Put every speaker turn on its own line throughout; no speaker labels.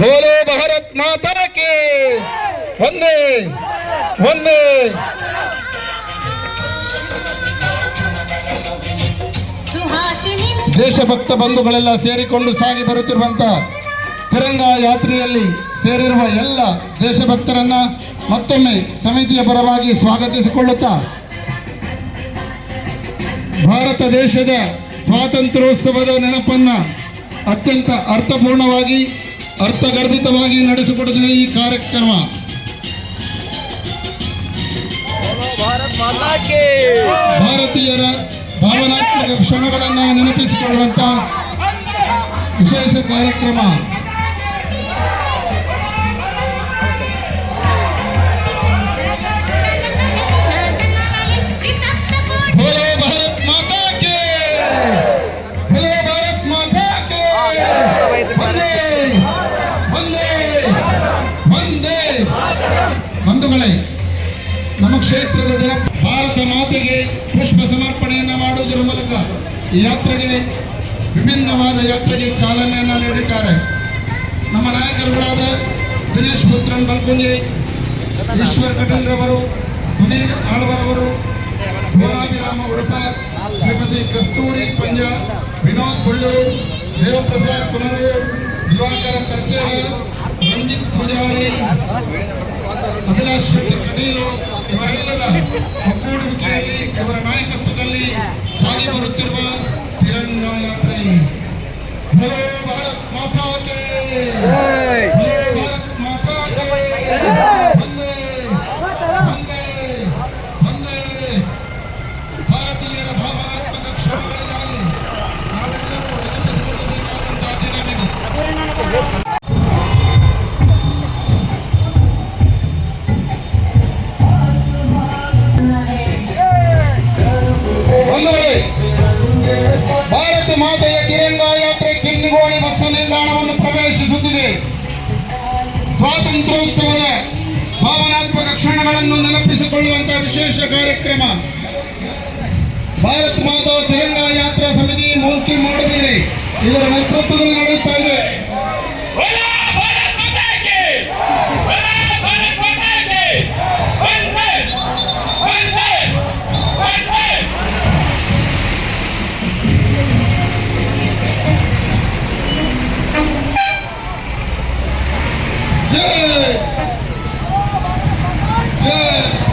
ಬೋಲೋ ಭಾರತ್ ಮಾತಾಕೆ ಒಂದೇ
ಒಂದೇ.
ದೇಶಭಕ್ತ ಬಂಧುಗಳೆಲ್ಲ ಸೇರಿಕೊಂಡು ಸಾಗಿ ಬರುತ್ತಿರುವಂತ ತಿರಂಗ ಯಾತ್ರೆಯಲ್ಲಿ ಸೇರಿರುವ ಎಲ್ಲ ದೇಶಭಕ್ತರನ್ನ ಮತ್ತೊಮ್ಮೆ ಸಮಿತಿಯ ಪರವಾಗಿ ಸ್ವಾಗತಿಸಿಕೊಳ್ಳುತ್ತಾ, ಭಾರತ ದೇಶದ ಸ್ವಾತಂತ್ರ್ಯೋತ್ಸವದ ನೆನಪನ್ನ ಅತ್ಯಂತ ಅರ್ಥಪೂರ್ಣವಾಗಿ ಅರ್ಥಗರ್ಭಿತವಾಗಿ ನಡೆಸಿಕೊಡುತ್ತಿದೆ ಈ ಕಾರ್ಯಕ್ರಮ. ಭಾರತೀಯರ ಭಾವನಾತ್ಮಕ ಕ್ಷಣಗಳನ್ನು ನೆನಪಿಸಿಕೊಳ್ಳುವಂತಹ ವಿಶೇಷ ಕಾರ್ಯಕ್ರಮ. ಕ್ಷೇತ್ರದ ಜನ ಭಾರತ ಮಾತೆಗೆ ಪುಷ್ಪ ಸಮರ್ಪಣೆಯನ್ನು ಮಾಡುವುದರ ಮೂಲಕ ಯಾತ್ರೆಗೆ ವಿಭಿನ್ನವಾದ ಯಾತ್ರೆಗೆ ಚಾಲನೆಯನ್ನು ನೀಡಿದ್ದಾರೆ. ನಮ್ಮ ನಾಯಕರುಗಳಾದ ದಿನೇಶ್ ಪುತ್ರನ್ ಬಲ್ಕುಂಜಿ, ಈಶ್ವರ್ ಕಟೀಲ್ರವರು ಸುನೀಲ್ ಆಳ್ವರವರು ಗೋಲಾಭಿರಾಮ ಉಡುಪ, ಶ್ರೀಮತಿ ಕಸ್ತೂರಿ ಪಂಜ, ವಿನೋದ್ ಬಳ್ಳೂರು ದೇವಪ್ರಸಾದ್ ಪುನರು ದಿವಾಕರ ಕರ್ಕೇರ, ರಂಜಿತ್ ಪೂಜಾರಿ, ಅಭಿಲಾಷ್ ಶೆಟ್ಟಿ ಕಟೀಲು ಮಾತೆಯ ತಿರಂಗ ಯಾತ್ರೆ ಕಿನ್ನಿಗೋಳಿ ಬಸ್ಸು ನಿಲ್ದಾಣವನ್ನು ಪ್ರವೇಶಿಸುತ್ತಿದೆ. ಸ್ವಾತಂತ್ರ್ಯೋತ್ಸವದ ಭಾವನಾತ್ಮಕ ಕ್ಷಣಗಳನ್ನು ನೆನಪಿಸಿಕೊಳ್ಳುವಂತಹ ವಿಶೇಷ ಕಾರ್ಯಕ್ರಮ. ಭಾರತ್ ಮಾತಾ ತಿರಂಗ ಯಾತ್ರಾ ಸಮಿತಿ ಮೂಲ್ಕಿ ಮೂಡಬಿದ್ರೆ ಇದರ ನೇತೃತ್ವದಲ್ಲಿ ನಡೆಯುತ್ತಾ ಇದೆ. Yeah! Yeah!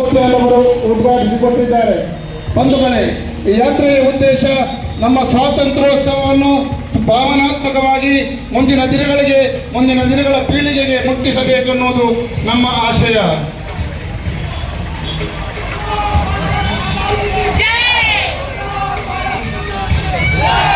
ಅವರು ಉದ್ಘಾಟಿಸಿಕೊಟ್ಟಿದ್ದಾರೆ ಬಂಧುಗಳೇ, ಈ ಯಾತ್ರೆಯ ಉದ್ದೇಶ ನಮ್ಮ ಸ್ವಾತಂತ್ರ್ಯೋತ್ಸವವನ್ನು ಭಾವನಾತ್ಮಕವಾಗಿ ಮುಂದಿನ ದಿನಗಳಿಗೆ, ಮುಂದಿನ ದಿನಗಳ ಪೀಳಿಗೆಗೆ ಮುಟ್ಟಿಸಬೇಕೆನ್ನುವುದು ನಮ್ಮ ಆಶಯ. ನನ್ನ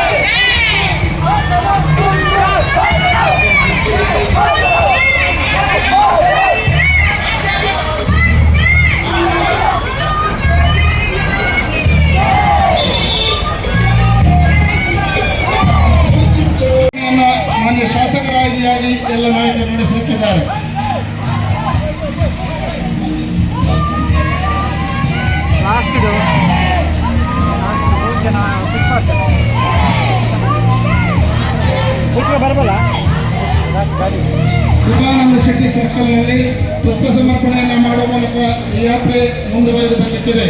ಶಿವಾನಂದ ಶೆಟ್ಟಿ ಸರ್ಕಲ್ನಲ್ಲಿ ಪುಷ್ಪ ಸಮರ್ಪಣೆಯನ್ನು ಮಾಡುವ ಮೂಲಕ ಈ ಯಾತ್ರೆ ಮುಂದುವರೆದು ಬರಲಿಕ್ಕಿದೆ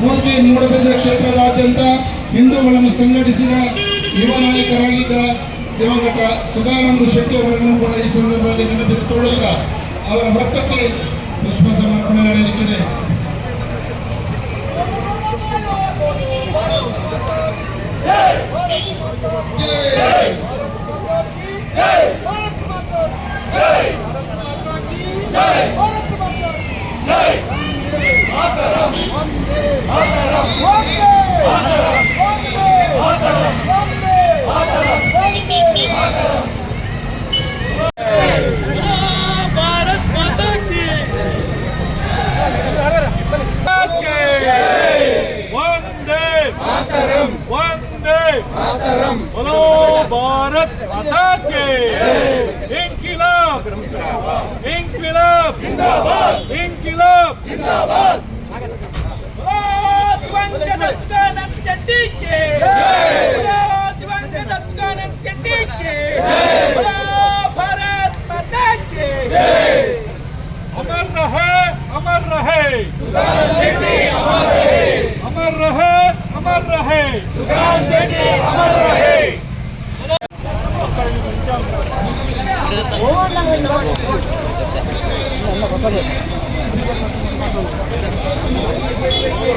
ಮೋದಿ ಮೂಡಬಿದ್ರೆ ಕ್ಷೇತ್ರದಾದ್ಯಂತ ಹಿಂದೂಗಳನ್ನು ಸಂಘಟಿಸಿದ ಯುವ ನಾಯಕರಾಗಿದ್ದ ದಿವಂಗತ ಸುಧಾನಂದ ಶೆಟ್ಟಿ ಅವರನ್ನು ಕೂಡ ಈ ಸಂದರ್ಭದಲ್ಲಿ ನೆನಪಿಸಿ ನೆನಪಿಸಿಕೊಳ್ಳುತ್ತಾ ಅವರ ವೃತ್ತಕ್ಕೆ ಪುಷ್ಪ ಸಮರ್ಪಣೆ ನಡೆಯಲಿಕ್ಕಿದೆ
Jai! के भारत माता के अमर रहे अमर रहे शेट्टी अमर रहे अमर रहे अमर रहे सुखान शेट्टी अमर रहे
চলো